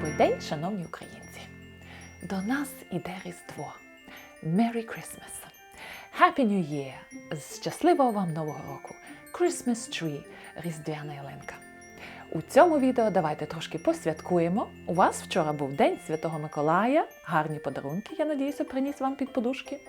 Добрий день, шановні українці! До нас іде Різдво. Merry Christmas! Happy New Year! Щасливого вам Нового року! Christmas Tree Різдвяна ялинка. У цьому відео давайте трошки посвяткуємо. У вас вчора був День Святого Миколая, гарні подарунки, я надіюся, приніс вам під подушки.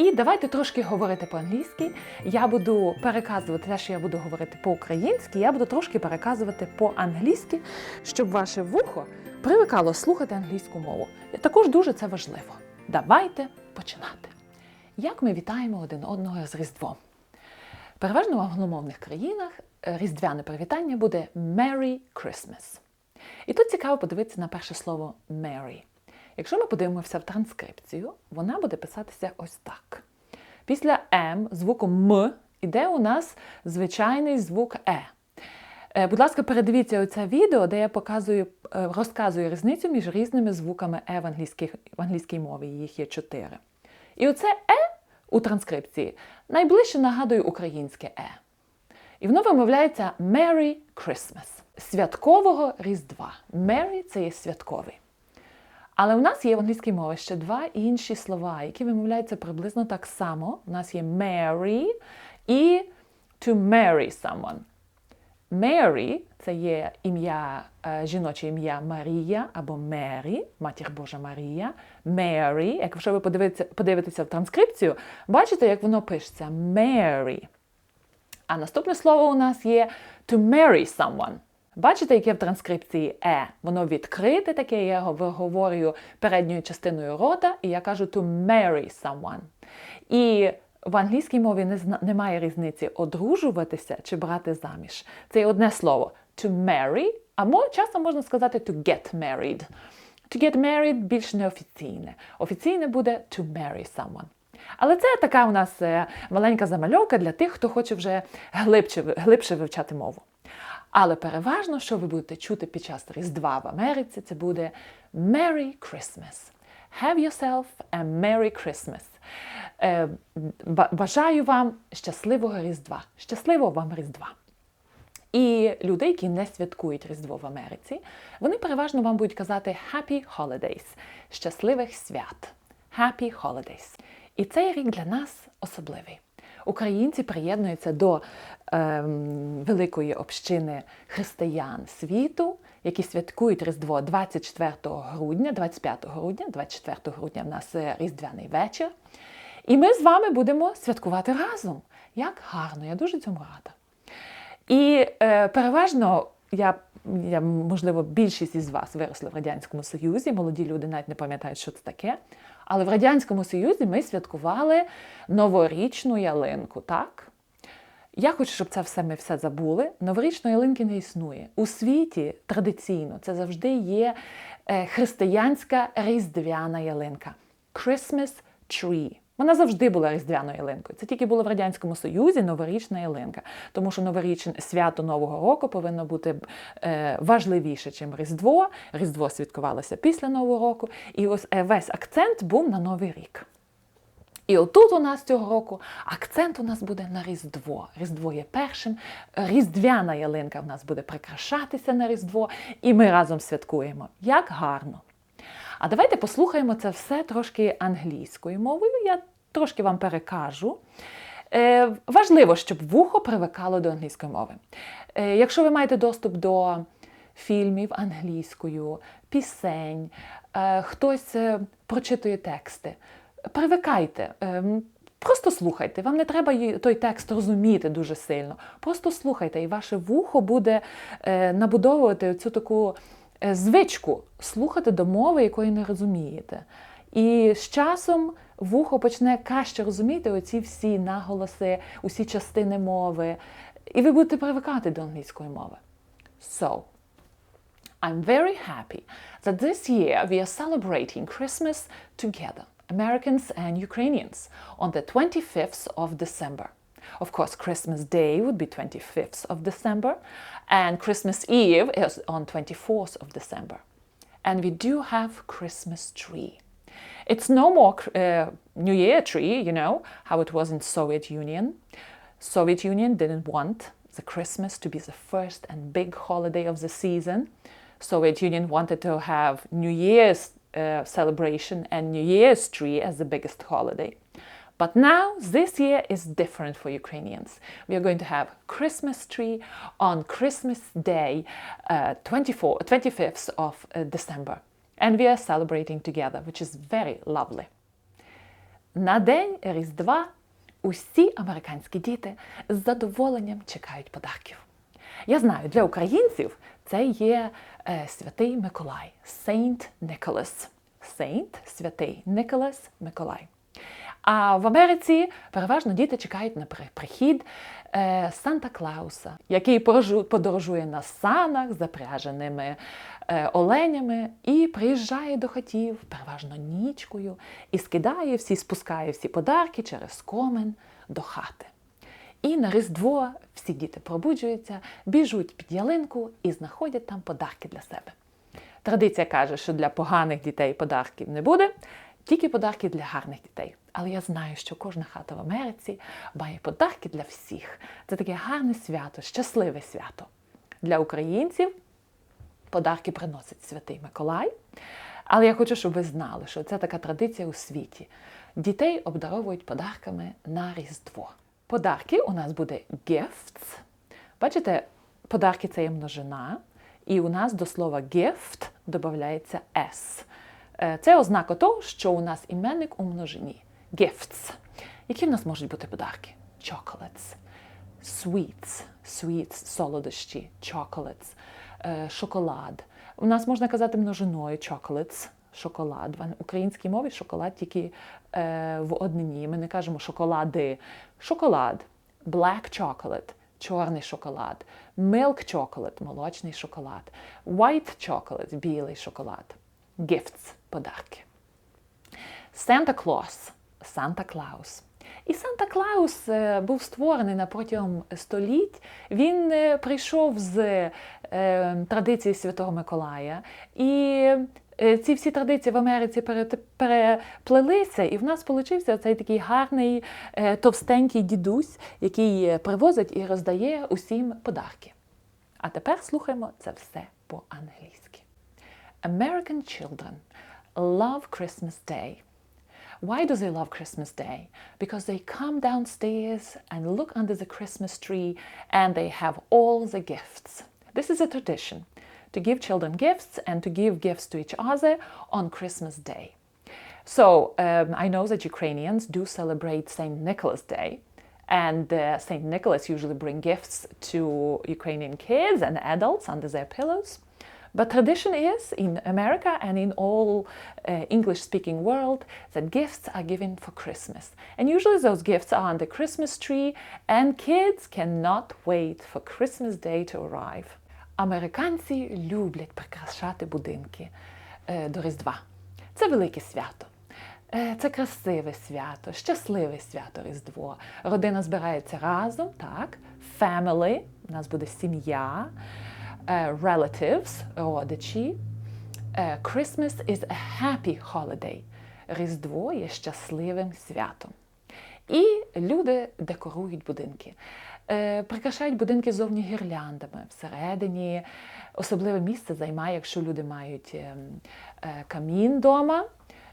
І давайте трошки говорити по-англійськи. Я буду переказувати те, що я буду говорити по-українськи, я буду трошки переказувати по-англійськи, щоб ваше вухо привикало слухати англійську мову. Також дуже це важливо. Давайте починати. Як ми вітаємо один одного з Різдвом? Переважно в англомовних країнах е, різдвяне привітання буде Merry Christmas. І тут цікаво подивитися на перше слово Merry. Якщо ми подивимося в транскрипцію, вона буде писатися ось так. Після М звуком М іде у нас звичайний звук Е. Е, Будь ласка, передивіться оце відео, де я показую, е, розказую різницю між різними звуками Е в англійській, в англійській мові. Їх є чотири. І оце Е у транскрипції найближче нагадує українське Е. І воно вимовляється Merry Christmas. Святкового Різдва. Merry – це є святковий. Але у нас є в англійській мові ще два інші слова, які вимовляються приблизно так само. У нас є marry і to marry someone. Mary – це є ім'я, е, жіноче ім'я Марія або Мері, матір Божа Марія. Mary, якщо ви подивитеся, подивитеся в транскрипцію, бачите, як воно пишеться Mary. А наступне слово у нас є to marry someone. Бачите, яке в транскрипції е? Воно відкрите таке, я його виговорюю передньою частиною рота, і я кажу to marry someone. І в англійській мові не зна- немає різниці одружуватися чи брати заміж. Це одне слово to marry, або часом можна сказати to get married. To get married більш неофіційне. Офіційне буде to marry someone. Але це така у нас е, маленька замальовка для тих, хто хоче вже глибше, глибше вивчати мову. Але переважно, що ви будете чути під час Різдва в Америці, це буде Merry Christmas. Have yourself a Merry Christmas. Е, Бажаю вам щасливого Різдва. Щасливого вам Різдва. І люди, які не святкують Різдво в Америці, вони переважно вам будуть казати Happy Holidays – щасливих свят. Happy Holidays. І цей рік для нас особливий. Українці приєднуються до ем, великої общини християн світу, які святкують Різдво 24 грудня, 25 грудня, 24 грудня в нас е, Різдвяний вечір. І ми з вами будемо святкувати разом. Як гарно, я дуже цьому рада. І е, переважно я, я, можливо, більшість із вас виросли в Радянському Союзі, молоді люди навіть не пам'ятають, що це таке. Але в Радянському Союзі ми святкували новорічну ялинку, так? Я хочу, щоб це все ми все забули. Новорічної ялинки не існує. У світі традиційно це завжди є е, християнська різдвяна ялинка. Christmas tree. Вона завжди була різдвяною ялинкою. Це тільки було в Радянському Союзі новорічна ялинка. Тому що новорічне свято Нового року повинно бути е, важливіше, ніж Різдво. Різдво святкувалося після Нового року. І ось е, весь акцент був на Новий рік. І отут у нас цього року акцент у нас буде на Різдво. Різдво є першим. Різдвяна ялинка в нас буде прикрашатися на Різдво, і ми разом святкуємо. Як гарно! А давайте послухаємо це все трошки англійською мовою. Я трошки вам перекажу. Е, важливо, щоб вухо привикало до англійської мови. Е, якщо ви маєте доступ до фільмів англійською, пісень, е, хтось е, прочитує тексти, привикайте. е, Просто слухайте, вам не треба той текст розуміти дуже сильно. Просто слухайте, і ваше вухо буде е, набудовувати цю таку звичку слухати до мови, якої не розумієте. І з часом вухо почне краще розуміти оці всі наголоси, усі частини мови, і ви будете привикати до англійської мови. So, I'm very happy that this year we are celebrating Christmas together, Americans and Ukrainians, on the 25th of December. Of course, Christmas Day would be 25th of December, and Christmas Eve is on 24th of December. And we do have Christmas tree. It's no more uh, New Year tree, you know, how it was in Soviet Union. Soviet Union didn't want the Christmas to be the first and big holiday of the season. Soviet Union wanted to have New Year's uh, celebration and New Year's tree as the biggest holiday. But now, this year is different for Ukrainians. We are going to have Christmas tree on Christmas Day, uh, 24, 25th of uh, December. And we are celebrating together, which is very lovely. На день Різдва усі американські діти з задоволенням чекають подарків. Я знаю, для українців це є е, святий Миколай, Saint Nicholas. Saint, святий Николас Миколай. А в Америці переважно діти чекають на прихід е, Санта Клауса, який подорожує на санах, запряженими е, оленями, і приїжджає до хатів, переважно нічкою, і скидає всі, спускає всі подарки через комен до хати. І на Різдво всі діти пробуджуються, біжуть під ялинку і знаходять там подарки для себе. Традиція каже, що для поганих дітей подарків не буде, тільки подарки для гарних дітей. Але я знаю, що кожна хата в Америці має подарки для всіх. Це таке гарне свято, щасливе свято. Для українців подарки приносить святий Миколай. Але я хочу, щоб ви знали, що це така традиція у світі. Дітей обдаровують подарками на Різдво. Подарки у нас буде gifts. Бачите, подарки це є множина, і у нас до слова gift додається s. Е, Це ознака того, що у нас іменник у множині. Gifts. Які в нас можуть бути подарки? Chocolates, sweets, sweets, солодощі, chocolates, е, шоколад. У нас можна казати множиною chocolates, шоколад. В українській мові шоколад тільки е, в однині. Ми не кажемо шоколади. Шоколад, black chocolate, чорний шоколад, milk chocolate, молочний шоколад, white chocolate, білий шоколад, gifts, подарки. Санта Клаус, Санта Клаус. І Санта Клаус е, був створений на протягом століть. Він е, прийшов з е, традиції Святого Миколая. І ці всі традиції в Америці переплелися, і в нас получився цей такий гарний товстенький дідусь, який привозить і роздає усім подарки. А тепер слухаємо це все по-англійськи. American children love Christmas Day. Why do they love Christmas Day? Because they come downstairs and look under the Christmas tree and they have all the gifts. This is a tradition to give children gifts and to give gifts to each other on Christmas Day. So um, I know that Ukrainians do celebrate St. Nicholas Day, and uh, St. Nicholas usually bring gifts to Ukrainian kids and adults under their pillows. But tradition is in America and in all uh, English-speaking world that gifts are given for Christmas, and usually those gifts are on the Christmas tree, and kids cannot wait for Christmas Day to arrive. Американці люблять прикрашати будинки е, до Різдва. Це велике свято. Е, Це красиве свято, щасливе свято Різдво. Родина збирається разом, так. Family, у нас буде сім'я, е, relatives, родичі. Е, Christmas is a happy holiday. Різдво є щасливим святом. І люди декорують будинки. Е, Прикрашають будинки зовні гірляндами. Всередині особливе місце займає, якщо люди мають ем, е, камін вдома.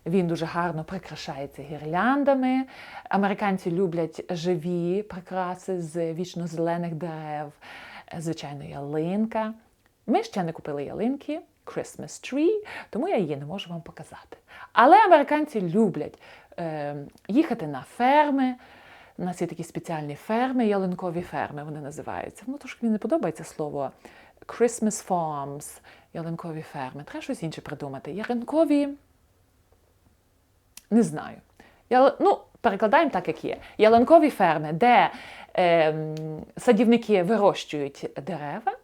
Він дуже гарно прикрашається гірляндами. Американці люблять живі прикраси з вічно-зелених дерев, е, звичайно, ялинка. Ми ще не купили ялинки, Christmas tree, тому я її не можу вам показати. Але американці люблять е, їхати на ферми. У нас є такі спеціальні ферми, ялинкові ферми вони називаються. Ну, трошки мені не подобається слово Christmas farms, ялинкові ферми. Треба щось інше придумати. Ялинкові не знаю. Я, ну, перекладаємо так, як є. Ялинкові ферми, де е, садівники вирощують дерева,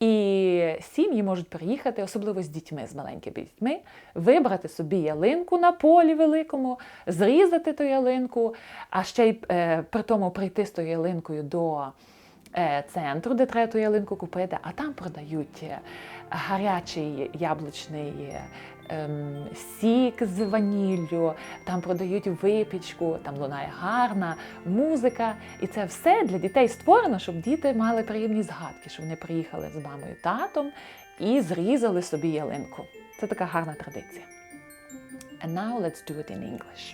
і сім'ї можуть приїхати, особливо з дітьми, з маленькими дітьми, вибрати собі ялинку на полі великому, зрізати ту ялинку, а ще й е, при тому прийти з тою ялинкою до е, центру, де треба ту ялинку купити, а там продають е, гарячий яблучний ем, сік з ваніллю, там продають випічку, там лунає гарна музика. І це все для дітей створено, щоб діти мали приємні згадки, щоб вони приїхали з мамою, татом і зрізали собі ялинку. Це така гарна традиція. And now let's do it in English.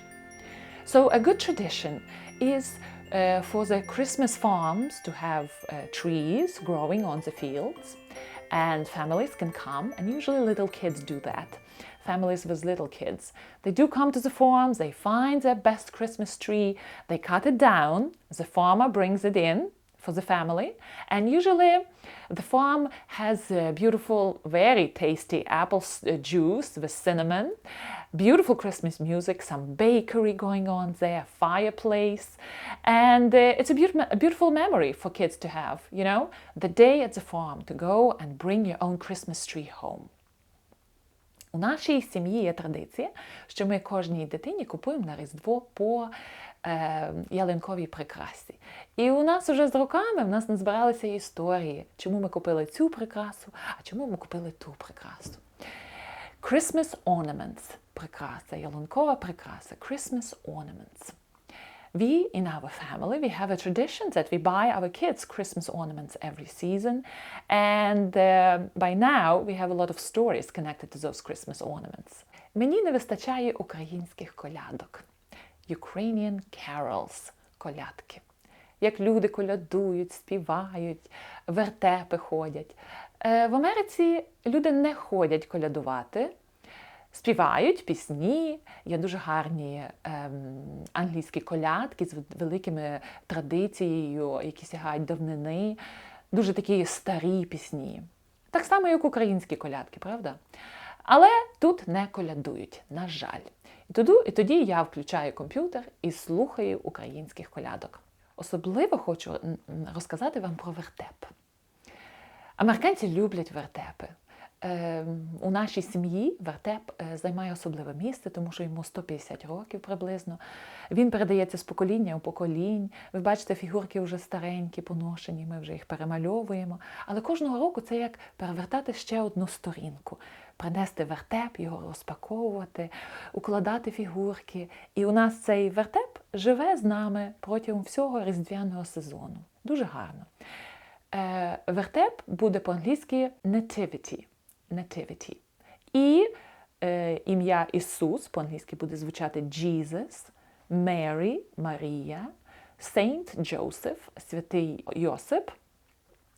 So, a good tradition is uh, for the Christmas farms to have uh, trees growing on the fields, and families can come, and usually little kids do that. Families with little kids. They do come to the farms, they find their best Christmas tree, they cut it down, the farmer brings it in for the family, and usually the farm has beautiful, very tasty apple uh, juice with cinnamon, beautiful Christmas music, some bakery going on there, fireplace, and uh, it's a, beautiful, a beautiful memory for kids to have, you know, the day at the farm to go and bring your own Christmas tree home. У нашій сім'ї є традиція, що ми кожній дитині купуємо на Різдво по е, ялинковій прикрасі. І у нас вже з роками в нас не збиралися історії, чому ми купили цю прикрасу, а чому ми купили ту прикрасу. Christmas ornaments – прикраса, ялинкова прикраса, Christmas ornaments. We, in our family, we have a tradition that we buy our kids Christmas ornaments every season. And uh, by now, we have a lot of stories connected to those Christmas ornaments. Мені не вистачає українських колядок. Ukrainian carols – колядки. Як люди колядують, співають, вертепи ходять. Е, В Америці люди не ходять колядувати, співають пісні, є дуже гарні ем, англійські колядки з великими традицією, які сягають давнини, дуже такі старі пісні. Так само, як українські колядки, правда? Але тут не колядують, на жаль. І тоді, і тоді я включаю комп'ютер і слухаю українських колядок. Особливо хочу розказати вам про вертеп. Американці люблять вертепи. Е, у нашій сім'ї вертеп е, займає особливе місце, тому що йому 150 років приблизно. Він передається з покоління у поколінь. Ви бачите, фігурки вже старенькі, поношені, ми вже їх перемальовуємо. Але кожного року це як перевертати ще одну сторінку, принести вертеп, його розпаковувати, укладати фігурки. І у нас цей вертеп живе з нами протягом всього різдвяного сезону. Дуже гарно. Е, Вертеп буде по-англійськи nativity. nativity. І е, ім'я Ісус по-англійськи буде звучати Jesus, Mary, Марія, Saint Joseph, святий Йосип.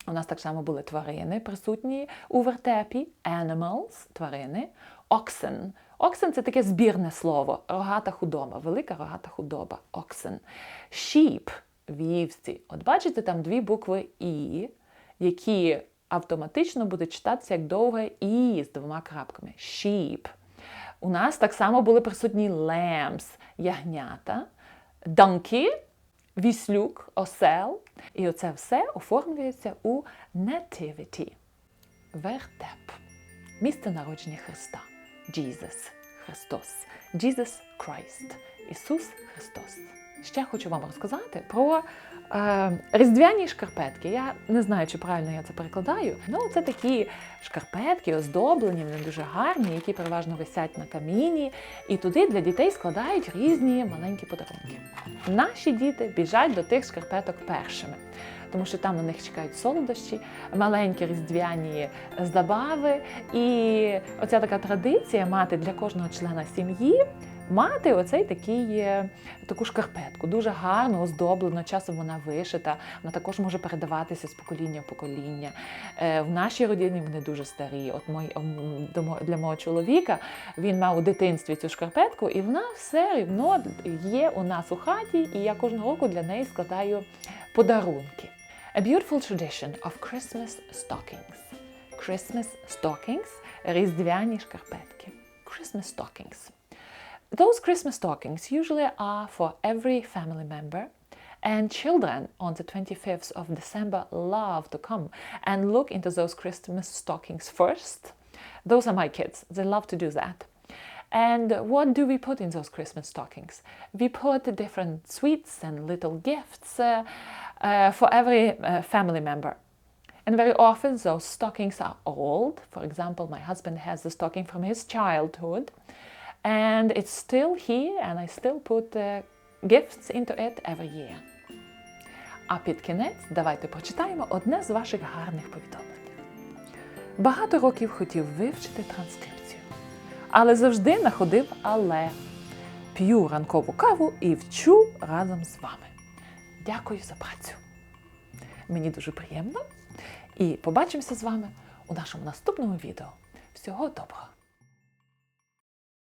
У нас так само були тварини присутні у вертепі, animals, тварини, oxen. Oxen – це таке збірне слово, рогата худоба, велика рогата худоба, oxen. Sheep – вівці. От бачите, там дві букви І, які автоматично будуть читатися як довге І з двома крапками. Sheep. У нас так само були присутні lambs – ягнята, donkey – віслюк, осел. І оце все оформлюється у nativity. Вертеп. Місце народження Христа. Jesus – Христос. Jesus Christ. Ісус Христос. Ще хочу вам розказати про е, різдвяні шкарпетки. Я не знаю, чи правильно я це перекладаю. Ну, це такі шкарпетки, оздоблені, вони дуже гарні, які переважно висять на каміні. І туди для дітей складають різні маленькі подарунки. Наші діти біжать до тих шкарпеток першими. Тому що там на них чекають солодощі, маленькі різдвяні забави. І оця така традиція мати для кожного члена сім'ї мати оцей такий, е, таку шкарпетку, дуже гарно оздоблено, часом вона вишита, вона також може передаватися з покоління в покоління. Е, В нашій родині вони дуже старі. От мой, м, до мо- для мого чоловіка він мав у дитинстві цю шкарпетку, і вона все рівно є у нас у хаті, і я кожного року для неї складаю подарунки. A beautiful tradition of Christmas stockings. Christmas stockings – різдвяні шкарпетки. Christmas stockings. Those Christmas stockings usually are for every family member, and children on the 25th of December love to come and look into those Christmas stockings first. Those are my kids, they love to do that. And what do we put in those Christmas stockings? We put different sweets and little gifts uh, uh, for every uh, family member. And very often those stockings are old. For example, my husband has the stocking from his childhood, and it's still here, and I still put uh, gifts into it every year. А під кінець давайте прочитаємо одне з ваших гарних повідомлень. Багато років хотів вивчити транскрипцію, але завжди находив але. П'ю ранкову каву і вчу разом з вами. Дякую за працю. Мені дуже приємно. І побачимося з вами у нашому наступному відео. Всього доброго!